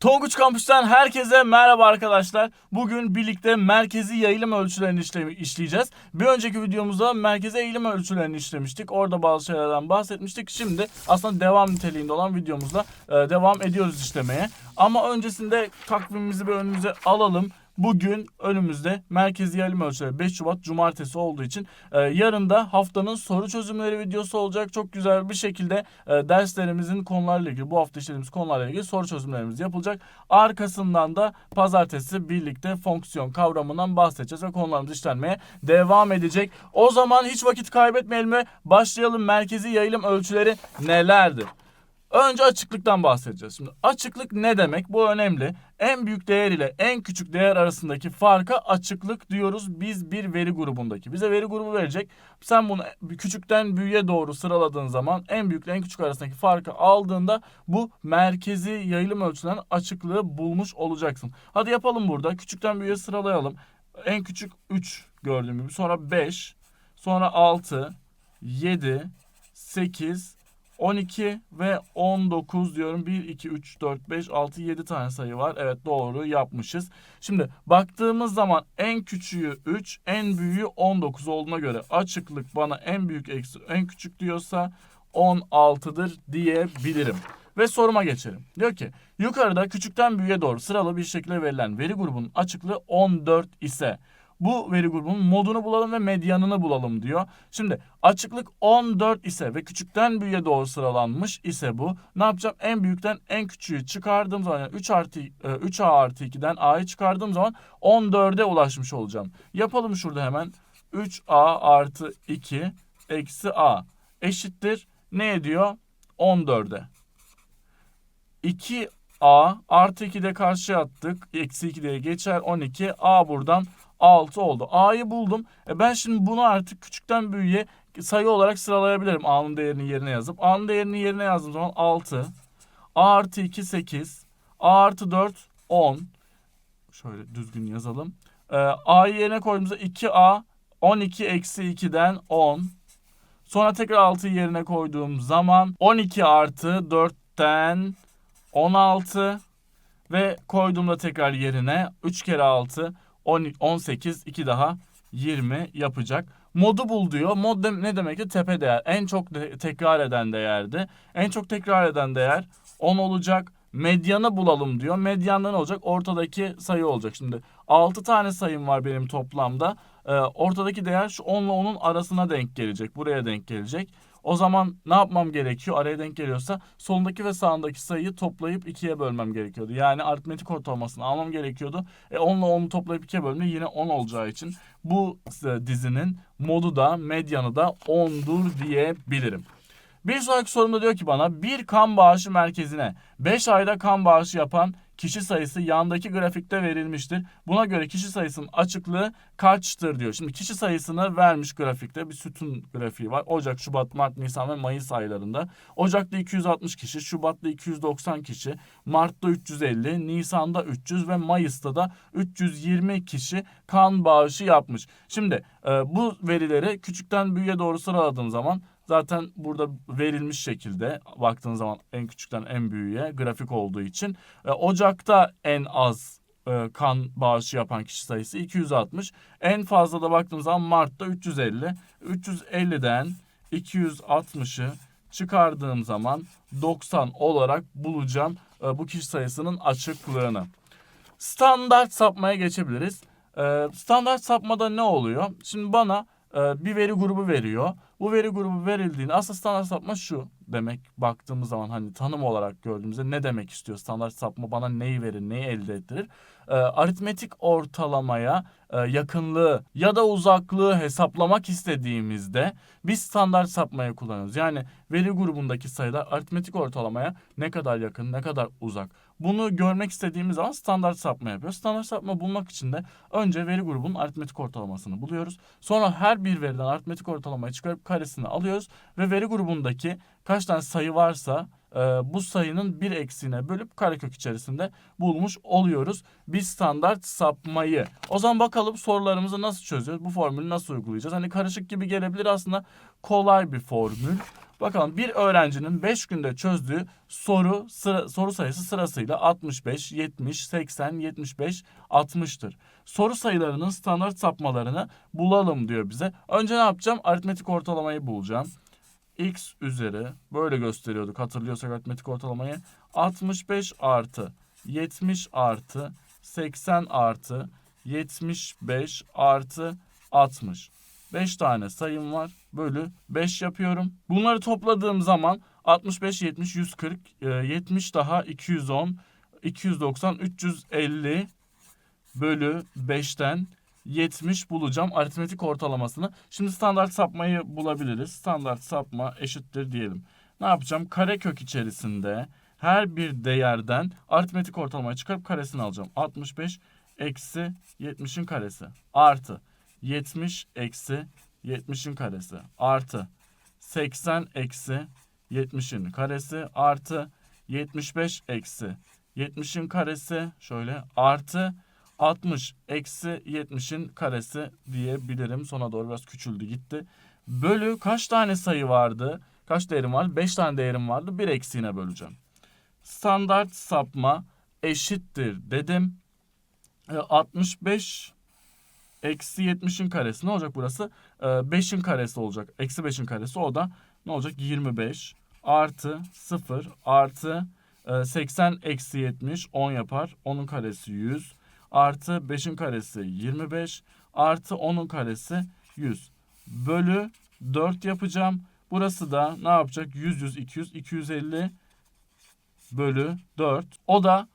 Tonguç Kampüs'ten herkese merhaba arkadaşlar. Bugün birlikte merkezi yayılım ölçülerini işle- işleyeceğiz. Bir önceki videomuzda merkezi eğilim ölçülerini işlemiştik. Orada bazı şeylerden bahsetmiştik. Şimdi aslında devam niteliğinde olan videomuzda e, devam ediyoruz işlemeye. Ama öncesinde takvimimizi bir önümüze alalım. Bugün önümüzde merkezi yayılım ölçüleri 5 Şubat Cumartesi olduğu için e, yarın da haftanın soru çözümleri videosu olacak. Çok güzel bir şekilde e, derslerimizin konularla ilgili bu hafta işlediğimiz konularla ilgili soru çözümlerimiz yapılacak. Arkasından da pazartesi birlikte fonksiyon kavramından bahsedeceğiz ve konularımız işlenmeye devam edecek. O zaman hiç vakit kaybetmeyelim ve başlayalım. Merkezi yayılım ölçüleri nelerdir? Önce açıklıktan bahsedeceğiz. Şimdi açıklık ne demek? Bu önemli. En büyük değer ile en küçük değer arasındaki farka açıklık diyoruz biz bir veri grubundaki. Bize veri grubu verecek. Sen bunu küçükten büyüğe doğru sıraladığın zaman en büyükle en küçük arasındaki farkı aldığında bu merkezi yayılım ölçülen açıklığı bulmuş olacaksın. Hadi yapalım burada. Küçükten büyüğe sıralayalım. En küçük 3 gördüğüm gibi. Sonra 5. Sonra 6. 7. 8. 12 ve 19 diyorum. 1, 2, 3, 4, 5, 6, 7 tane sayı var. Evet doğru yapmışız. Şimdi baktığımız zaman en küçüğü 3, en büyüğü 19 olduğuna göre açıklık bana en büyük eksi en küçük diyorsa 16'dır diyebilirim. Ve soruma geçelim. Diyor ki yukarıda küçükten büyüğe doğru sıralı bir şekilde verilen veri grubunun açıklığı 14 ise bu veri grubunun modunu bulalım ve medyanını bulalım diyor. Şimdi açıklık 14 ise ve küçükten büyüğe doğru sıralanmış ise bu. Ne yapacağım? En büyükten en küçüğü çıkardığım zaman yani 3 artı, e, 3A artı 2'den A'yı çıkardığım zaman 14'e ulaşmış olacağım. Yapalım şurada hemen. 3A artı 2 eksi A eşittir. Ne ediyor? 14'e. 2A artı 2 de karşıya attık. Eksi 2 diye geçer 12. A buradan 6 oldu. A'yı buldum. E ben şimdi bunu artık küçükten büyüğe sayı olarak sıralayabilirim. A'nın değerini yerine yazıp. A'nın değerini yerine yazdığım zaman 6. A artı 2 8. A artı 4 10. Şöyle düzgün yazalım. E, A'yı yerine koyduğumuzda 2A 12 eksi 2'den 10. Sonra tekrar 6'yı yerine koyduğum zaman 12 artı 4'ten 16 ve koyduğumda tekrar yerine 3 kere 6 10, 18 2 daha 20 yapacak. Modu bul diyor. Mod de, ne demek ki tepe değer. En çok de, tekrar eden değerdi. En çok tekrar eden değer 10 olacak. Medyanı bulalım diyor. Medyanda ne olacak? Ortadaki sayı olacak. Şimdi 6 tane sayım var benim toplamda. Ee, ortadaki değer şu 10 ile 10'un arasına denk gelecek. Buraya denk gelecek. O zaman ne yapmam gerekiyor? Araya denk geliyorsa solundaki ve sağındaki sayıyı toplayıp ikiye bölmem gerekiyordu. Yani aritmetik ortalamasını almam gerekiyordu. E 10 ile 10'u toplayıp ikiye bölümde yine 10 olacağı için bu e, dizinin modu da medyanı da 10'dur diyebilirim. Bir sonraki sorumda diyor ki bana bir kan bağışı merkezine 5 ayda kan bağışı yapan kişi sayısı yandaki grafikte verilmiştir. Buna göre kişi sayısının açıklığı kaçtır diyor. Şimdi kişi sayısını vermiş grafikte bir sütun grafiği var. Ocak, Şubat, Mart, Nisan ve Mayıs aylarında. Ocak'ta 260 kişi, Şubat'ta 290 kişi, Mart'ta 350, Nisan'da 300 ve Mayıs'ta da 320 kişi kan bağışı yapmış. Şimdi e, bu verileri küçükten büyüğe doğru sıraladığım zaman zaten burada verilmiş şekilde baktığın zaman en küçükten en büyüğe grafik olduğu için e, Ocak'ta en az e, kan bağışı yapan kişi sayısı 260. En fazla da baktığımız zaman Mart'ta 350. 350'den 260'ı çıkardığım zaman 90 olarak bulacağım e, bu kişi sayısının açıklığını. Standart sapmaya geçebiliriz. E, standart sapmada ne oluyor? Şimdi bana bir veri grubu veriyor. Bu veri grubu verildiğinde aslında standart sapma şu demek baktığımız zaman hani tanım olarak gördüğümüzde ne demek istiyor standart sapma bana neyi verir neyi elde ettirir Ee, aritmetik ortalamaya e, yakınlığı ya da uzaklığı hesaplamak istediğimizde biz standart sapmayı kullanıyoruz. Yani veri grubundaki sayılar aritmetik ortalamaya ne kadar yakın ne kadar uzak. Bunu görmek istediğimiz zaman standart sapma yapıyoruz. Standart sapma bulmak için de önce veri grubunun aritmetik ortalamasını buluyoruz. Sonra her bir veriden aritmetik ortalamayı çıkarıp karesini alıyoruz ve veri grubundaki kaç tane sayı varsa e, bu sayının bir eksiğine bölüp karekök içerisinde bulmuş oluyoruz. Biz standart sapmayı. O zaman bakalım sorularımızı nasıl çözüyoruz? Bu formülü nasıl uygulayacağız? Hani karışık gibi gelebilir aslında kolay bir formül. Bakalım bir öğrencinin 5 günde çözdüğü soru sıra, soru sayısı sırasıyla 65, 70, 80, 75, 60'tır. Soru sayılarının standart sapmalarını bulalım diyor bize. Önce ne yapacağım? Aritmetik ortalamayı bulacağım. X üzeri böyle gösteriyorduk hatırlıyorsak aritmetik ortalamayı. 65 artı 70 artı 80 artı 75 artı 60. 5 tane sayım var. Bölü 5 yapıyorum. Bunları topladığım zaman 65, 70, 140, e, 70 daha 210, 290, 350 bölü 5'ten 70 bulacağım aritmetik ortalamasını. Şimdi standart sapmayı bulabiliriz. Standart sapma eşittir diyelim. Ne yapacağım? Karekök içerisinde her bir değerden aritmetik ortalamayı çıkarıp karesini alacağım. 65 eksi 70'in karesi artı 70 eksi 70'in karesi artı 80 eksi 70'in karesi artı 75 eksi 70'in karesi şöyle artı 60 eksi 70'in karesi diyebilirim. Sona doğru biraz küçüldü gitti. Bölü kaç tane sayı vardı? Kaç değerim var? 5 tane değerim vardı. Bir eksiğine böleceğim. Standart sapma eşittir dedim. E, 65 eksi 70'in karesi ne olacak burası? E, 5'in karesi olacak. Eksi 5'in karesi o da ne olacak? 25 artı 0 artı e, 80 eksi 70 10 yapar. 10'un karesi 100 artı 5'in karesi 25 artı 10'un karesi 100 bölü 4 yapacağım. Burası da ne yapacak? 100, 100, 200, 250 bölü 4. O da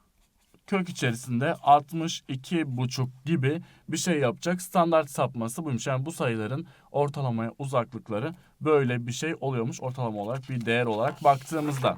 kök içerisinde 62 buçuk gibi bir şey yapacak. Standart sapması buymuş. Yani bu sayıların ortalamaya uzaklıkları böyle bir şey oluyormuş ortalama olarak bir değer olarak baktığımızda.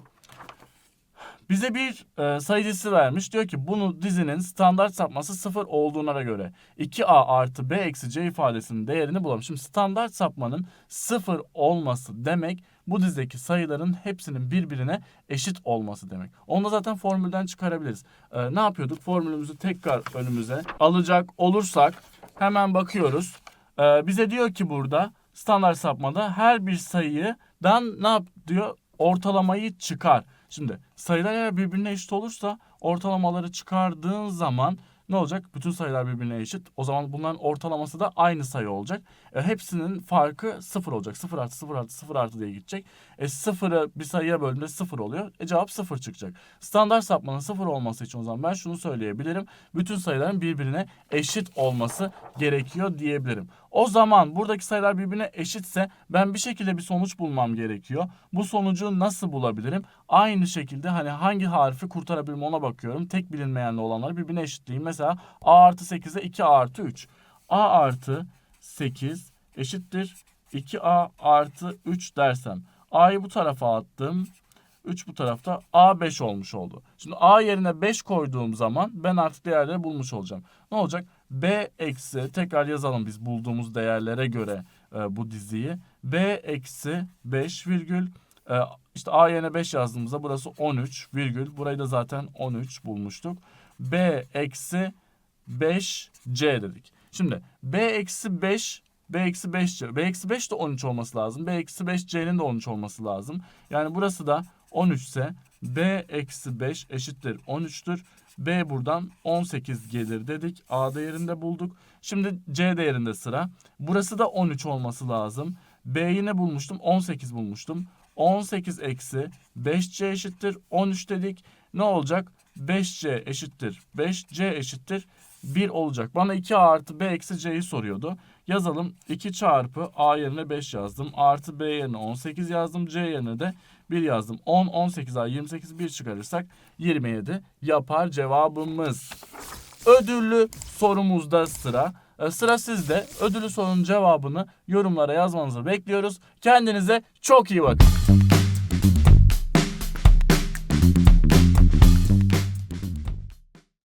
Bize bir e, sayıcısı vermiş. Diyor ki bunu dizinin standart sapması sıfır olduğuna göre 2a artı b eksi c ifadesinin değerini bulalım. Şimdi standart sapmanın sıfır olması demek bu dizdeki sayıların hepsinin birbirine eşit olması demek. Onu da zaten formülden çıkarabiliriz. E, ne yapıyorduk? Formülümüzü tekrar önümüze alacak olursak hemen bakıyoruz. E, bize diyor ki burada standart sapmada her bir sayıdan ne yap diyor? Ortalamayı çıkar. Şimdi sayılar eğer birbirine eşit olursa ortalamaları çıkardığın zaman ne olacak? Bütün sayılar birbirine eşit. O zaman bunların ortalaması da aynı sayı olacak. E, hepsinin farkı sıfır olacak. Sıfır artı sıfır artı sıfır artı diye gidecek. E, sıfırı bir sayıya böldüğünde sıfır oluyor. E, cevap sıfır çıkacak. Standart sapmanın sıfır olması için o zaman ben şunu söyleyebilirim. Bütün sayıların birbirine eşit olması gerekiyor diyebilirim. O zaman buradaki sayılar birbirine eşitse ben bir şekilde bir sonuç bulmam gerekiyor. Bu sonucu nasıl bulabilirim? Aynı şekilde hani hangi harfi kurtarabilirim ona bakıyorum. Tek bilinmeyenli olanları birbirine eşitleyeyim. Mesela a artı 8'e 2 artı 3. a artı 8 eşittir 2a artı 3 dersem. A'yı bu tarafa attım. 3 bu tarafta A 5 olmuş oldu. Şimdi A yerine 5 koyduğum zaman ben artık değerleri bulmuş olacağım. Ne olacak? B eksi tekrar yazalım biz bulduğumuz değerlere göre e, bu diziyi. B eksi 5 virgül e, işte A yerine 5 yazdığımızda burası 13 virgül. Burayı da zaten 13 bulmuştuk. B eksi 5C dedik. Şimdi B eksi 5 B eksi 5C. B eksi 5 de 13 olması lazım. B eksi 5C'nin de 13 olması lazım. Yani burası da 13 ise B eksi 5 eşittir 13'tür. B buradan 18 gelir dedik. A değerinde bulduk. Şimdi C değerinde sıra. Burası da 13 olması lazım. B'yi ne bulmuştum? 18 bulmuştum. 18 eksi 5C eşittir 13 dedik. Ne olacak? 5C eşittir 5C eşittir 1 olacak. Bana 2A artı B eksi C'yi soruyordu. Yazalım 2 çarpı A yerine 5 yazdım. Artı B yerine 18 yazdım. C yerine de 1 yazdım. 10, 18 A 28 1 çıkarırsak 27 yapar cevabımız. Ödüllü sorumuzda sıra. E, Sıra sizde. Ödüllü sorunun cevabını yorumlara yazmanızı bekliyoruz. Kendinize çok iyi bakın.